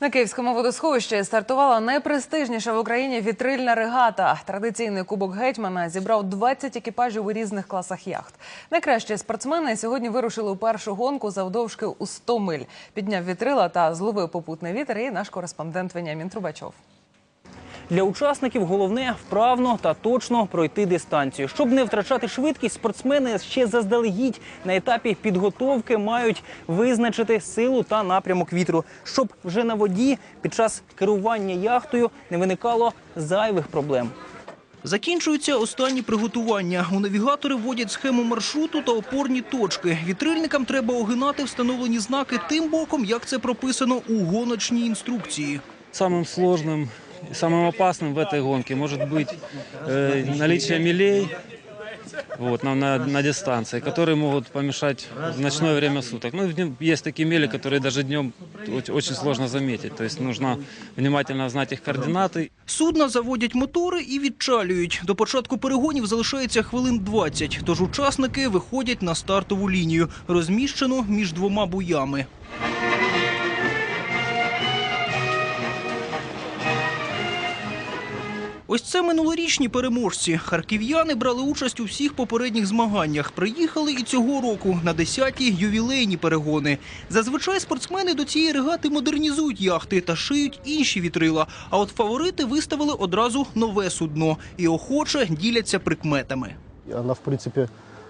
На Київському водосховищі стартувала найпрестижніша в Україні вітрильна регата. Традиційний кубок гетьмана зібрав 20 екіпажів у різних класах яхт. Найкращі спортсмени сьогодні вирушили у першу гонку завдовжки у 100 миль. Підняв вітрила та зловив попутний вітер. І наш кореспондент Веніамін Трубачов. Для учасників головне вправно та точно пройти дистанцію. Щоб не втрачати швидкість, спортсмени ще заздалегідь на етапі підготовки мають визначити силу та напрямок вітру, щоб вже на воді під час керування яхтою не виникало зайвих проблем. Закінчуються останні приготування. У навігатори вводять схему маршруту та опорні точки. Вітрильникам треба огинати встановлені знаки тим боком, як це прописано у гоночній інструкції. Самым сложным самым опасным в этой гонке может быть э, наличие мелей вот, на, на, на дистанции, которые могут помешать в ночное время суток. Ну, в днем есть такие мели, которые даже днем оч- очень сложно заметить. То есть нужно внимательно знать их координаты Судна заводять мотори і відчалюють. До початку перегонів залишається хвилин 20, тож учасники виходять на стартову лінію, розміщену між двома буями. Ось це минулорічні переможці. Харків'яни брали участь у всіх попередніх змаганнях. Приїхали і цього року на 10-ті ювілейні перегони. Зазвичай спортсмени до цієї регати модернізують яхти та шиють інші вітрила. А от фаворити виставили одразу нове судно і охоче діляться прикметами. Она, в принципе,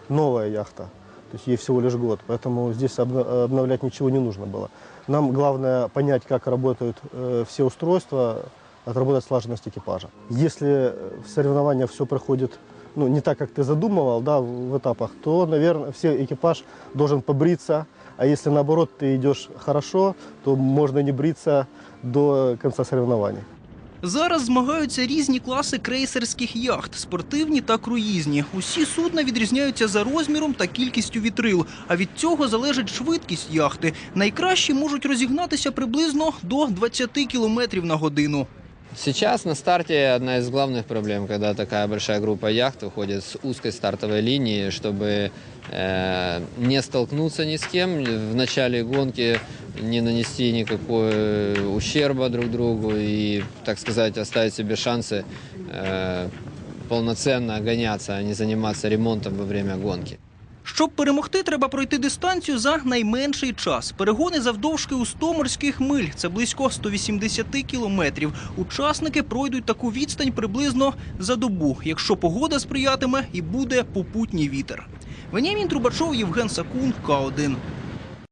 новая яхта. То есть ей всего лишь год. Поэтому здесь обна- обновлять ничего не нужно было. Нам главное понять, как работают э, все устройства, отработать слаженность экипажа. Если э, в соревнованиях все проходит ну, не так, как ты задумывал да, в в этапах, то, наверное, все экипаж должен побриться. А если наоборот ты идешь хорошо, то можно не бриться до конца соревнований. Зараз змагаються різні класи крейсерських яхт спортивні та круїзні. Усі судна відрізняються за розміром та кількістю вітрил. А від цього залежить швидкість яхти. Найкращі можуть розігнатися приблизно до 20 км на годину. Сейчас на старте одна из главных проблем, когда такая большая группа яхт выходит с узкой стартовой линии, чтобы э, не столкнуться ни с кем в начале гонки, не нанести никакой ущерба друг другу и, так сказать, оставить себе шансы э, полноценно гоняться, а не заниматься ремонтом во время гонки. Щоб перемогти, треба пройти дистанцію за найменший час. Перегони завдовжки у 100 морських миль. Це близько 180 кілометрів. Учасники пройдуть таку відстань приблизно за добу, якщо погода сприятиме і буде попутній вітер. Веніамін Трубачов, Євген Сакун, К1.